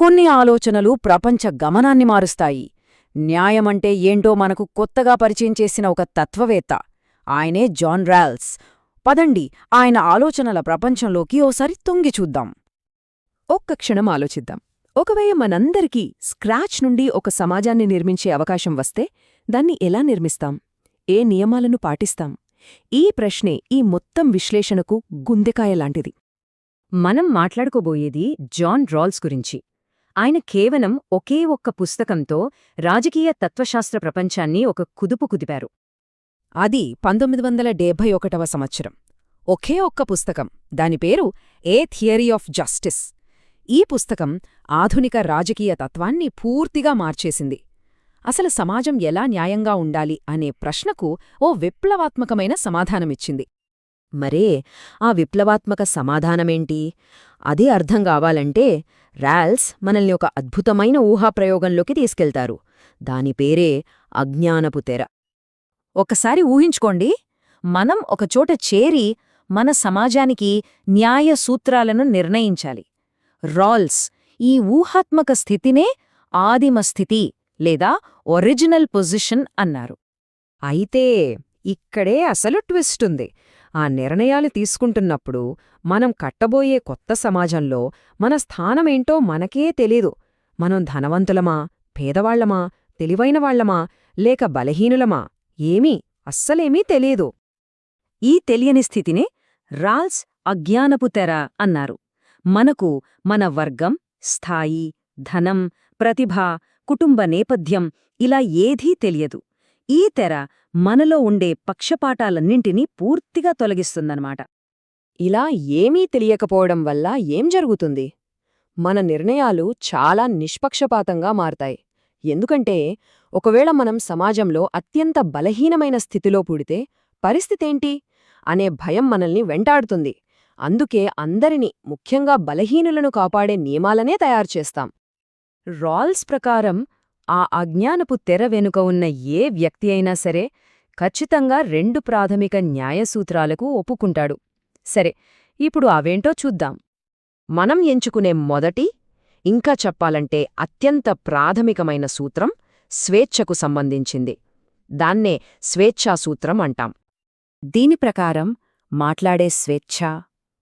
కొన్ని ఆలోచనలు ప్రపంచ గమనాన్ని మారుస్తాయి. న్యాయమంటే ఏంటో మనకు కొత్తగా పరిచయం చేసిన ఒక తత్వవేత్త ఆయనే జాన్ రాల్స్. పదండి ఆయన ఆలోచనల ప్రపంచంలోకి ఓసారి తొంగి చూద్దాం. ఒక్క క్షణం ఆలోచిద్దాం. ఒకవేళ మనందరికీ స్క్రాచ్ నుండి ఒక సమాజాన్ని నిర్మించే అవకాశం వస్తే దాన్ని ఎలా నిర్మిస్తాం? ఏ నియమాలను పాటిస్తాం? ఈ ప్రశ్నే ఈ మొత్తం విశ్లేషణకు గుందెకాయలాంటిది మనం మాట్లాడుకోబోయేది జాన్ రాల్స్ గురించి. ఆయన కేవలం ఒకే ఒక్క పుస్తకంతో రాజకీయ తత్వశాస్త్ర ప్రపంచాన్ని ఒక కుదుపు కుదిపారు. అది పంతొమ్మిది వందల డెబ్భై ఒకటవ సంవత్సరం. ఒకే ఒక్క పుస్తకం. దాని పేరు ఏ థియరీ ఆఫ్ జస్టిస్ ఈ పుస్తకం ఆధునిక రాజకీయ తత్వాన్ని పూర్తిగా మార్చేసింది. అసలు సమాజం ఎలా న్యాయంగా ఉండాలి అనే ప్రశ్నకు ఓ విప్లవాత్మకమైన సమాధానమిచ్చింది. మరే ఆ విప్లవాత్మక సమాధానమేంటి? అదే అర్థం కావాలంటే రాల్స్ మనల్ని ఒక అద్భుతమైన ఊహాప్రయోగంలోకి తీసుకెళ్తారు. దాని పేరే అజ్ఞానపు తెర. ఒకసారి ఊహించుకోండి మనం ఒకచోట చేరి మన సమాజానికి న్యాయ సూత్రాలను నిర్ణయించాలి. రాల్స్ ఈ ఊహాత్మక స్థితినే ఆదిమ స్థితి లేదా ఒరిజినల్ పొజిషన్ అన్నారు. అయితే ఇక్కడే అసలు ట్విస్ట్ ఉంది. ఆ నిర్ణయాలు తీసుకుంటున్నప్పుడు మనం కట్టబోయే కొత్త సమాజంలో మన స్థానమేంటో మనకే తెలీదు. మనం ధనవంతులమా పేదవాళ్ళమా తెలివైనవాళ్ళమా లేక బలహీనులమా ఏమీ అస్సలేమీ తెలీదు. ఈ తెలియని స్థితినే రాల్స్ అజ్ఞానపు తెర అన్నారు. మనకు మన వర్గం స్థాయి ధనం ప్రతిభ కుటుంబ నేపథ్యం ఇలా ఏదీ తెలియదు. ఈ తెర మనలో ఉండే పక్షపాటాలన్నింటినీ పూర్తిగా తొలగిస్తుందన్నమాట. ఇలా ఏమీ తెలియకపోవడం వల్ల ఏం జరుగుతుంది? మన నిర్ణయాలు చాలా నిష్పక్షపాతంగా మారతాయి. ఎందుకంటే ఒకవేళ మనం సమాజంలో అత్యంత బలహీనమైన స్థితిలో పుడితే పరిస్థితేంటి? అనే భయం మనల్ని వెంటాడుతుంది. అందుకే అందరినీ ముఖ్యంగా బలహీనులను కాపాడే నియమాలనే తయారుచేస్తాం రాల్స్ ప్రకారం ఆ అజ్ఞానపు తెర వెనుక ఉన్న ఏ వ్యక్తి అయినా సరే ఖచ్చితంగా రెండు ప్రాథమిక న్యాయసూత్రాలకు ఒప్పుకుంటాడు. సరే ఇప్పుడు అవేంటో చూద్దాం. మనం ఎంచుకునే మొదటి ఇంకా చెప్పాలంటే అత్యంత ప్రాథమికమైన సూత్రం స్వేచ్ఛకు సంబంధించింది. దాన్నే స్వేచ్ఛాసూత్రం అంటాం. దీని ప్రకారం మాట్లాడే స్వేచ్ఛ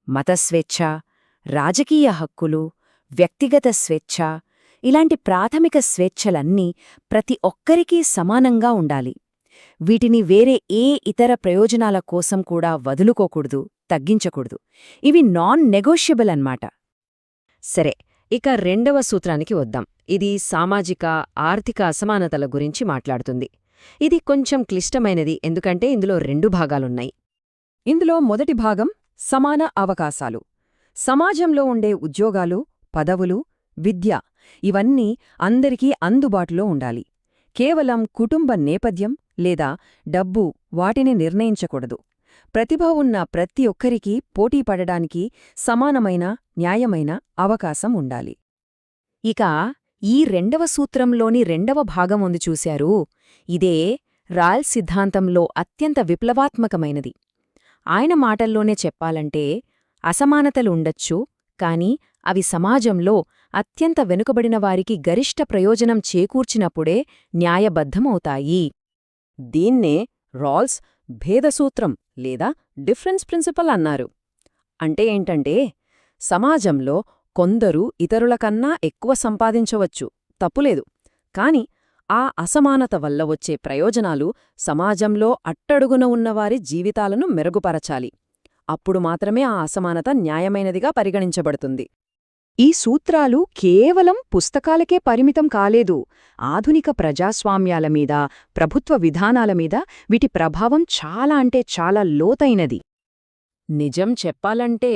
మతస్వేచ్ఛ రాజకీయ హక్కులు వ్యక్తిగత స్వేచ్ఛ ఇలాంటి ప్రాథమిక స్వేచ్ఛలన్నీ ప్రతి ఒక్కరికీ సమానంగా ఉండాలి. వీటిని వేరే ఏ ఇతర ప్రయోజనాల కోసం కూడా వదులుకోకూడదు తగ్గించకూడదు. ఇవి నాన్ నెగోషియబుల్ అన్నమాట. సరే ఇక రెండవ సూత్రానికి వద్దాం. ఇది సామాజిక ఆర్థిక అసమానతల గురించి మాట్లాడుతుంది. ఇది కొంచెం క్లిష్టమైనది ఎందుకంటే ఇందులో రెండు భాగాలున్నాయి. ఇందులో మొదటి భాగం సమాన అవకాశాలు. సమాజంలో ఉండే ఉద్యోగాలు పదవులు విద్య ఇవన్నీ అందరికీ అందుబాటులో ఉండాలి. కేవలం కుటుంబ నేపథ్యం లేదా డబ్బు వాటిని నిర్ణయించకూడదు. ప్రతిభ ఉన్న ప్రతి ఒక్కరికీ పోటీపడడానికి సమానమైన న్యాయమైన అవకాశం ఉండాలి. ఇక ఈ రెండవ సూత్రంలోని రెండవ భాగం ఉంది చూశారు. ఇదే రాయల్ సిద్ధాంతంలో అత్యంత విప్లవాత్మకమైనది. ఆయన మాటల్లోనే చెప్పాలంటే అసమానతలుండొచ్చు కాని అవి సమాజంలో అత్యంత వెనుకబడిన వారికి గరిష్ట ప్రయోజనం చేకూర్చినప్పుడే న్యాయబద్ధమవుతాయి. దీన్నే రాల్స్ భేదసూత్రం లేదా డిఫరెన్స్ ప్రిన్సిపల్ అన్నారు. అంటే ఏంటంటే సమాజంలో కొందరు ఇతరులకన్నా ఎక్కువ సంపాదించవచ్చు తప్పులేదు. కాని ఆ అసమానత వల్ల వచ్చే ప్రయోజనాలు సమాజంలో అట్టడుగున ఉన్నవారి జీవితాలను మెరుగుపరచాలి. అప్పుడు మాత్రమే ఆ అసమానత న్యాయమైనదిగా పరిగణించబడుతుంది. ఈ సూత్రాలు కేవలం పుస్తకాలకే పరిమితం కాలేదు. ఆధునిక ప్రజాస్వామ్యాల మీద ప్రభుత్వ విధానాల మీద వీటి ప్రభావం చాలా అంటే చాలా లోతైనది. నిజం చెప్పాలంటే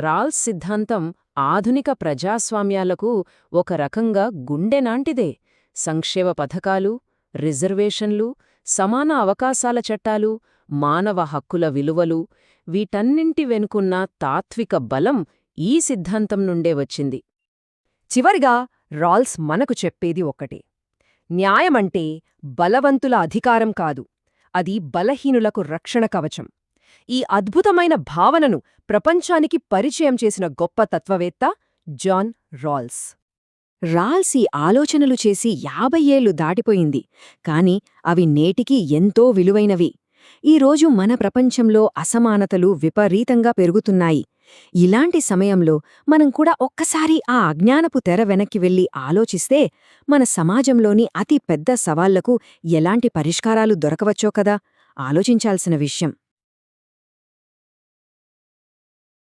రాల్స్ సిద్ధాంతం ఆధునిక ప్రజాస్వామ్యాలకు ఒక రకంగా గుండెనాంటిదే సంక్షేమ పథకాలు రిజర్వేషన్లు సమాన అవకాశాల చట్టాలు మానవ హక్కుల విలువలు వీటన్నింటి వెనుకున్న తాత్విక బలం ఈ సిద్ధాంతం నుండే వచ్చింది. చివరిగా రాల్స్ మనకు చెప్పేది ఒక్కటే. న్యాయమంటే బలవంతుల అధికారం కాదు అది బలహీనులకు రక్షణ కవచం. ఈ అద్భుతమైన భావనను ప్రపంచానికి పరిచయం చేసిన గొప్ప తత్వవేత్త జాన్ రాల్స్. రాల్స్ ఈ ఆలోచనలు చేసి యాభై ఏళ్ళు దాటిపోయింది కాని అవి నేటికీ ఎంతో విలువైనవి. ఈరోజు మన ప్రపంచంలో అసమానతలు విపరీతంగా పెరుగుతున్నాయి ఇలాంటి సమయంలో మనం కూడా ఒక్కసారి ఆ అజ్ఞానపు తెర వెనక్కి వెళ్ళి ఆలోచిస్తే మన సమాజంలోని అతి పెద్ద సవాళ్ళకు ఎలాంటి పరిష్కారాలు దొరకవచ్చో కదా? ఆలోచించాల్సిన విషయం.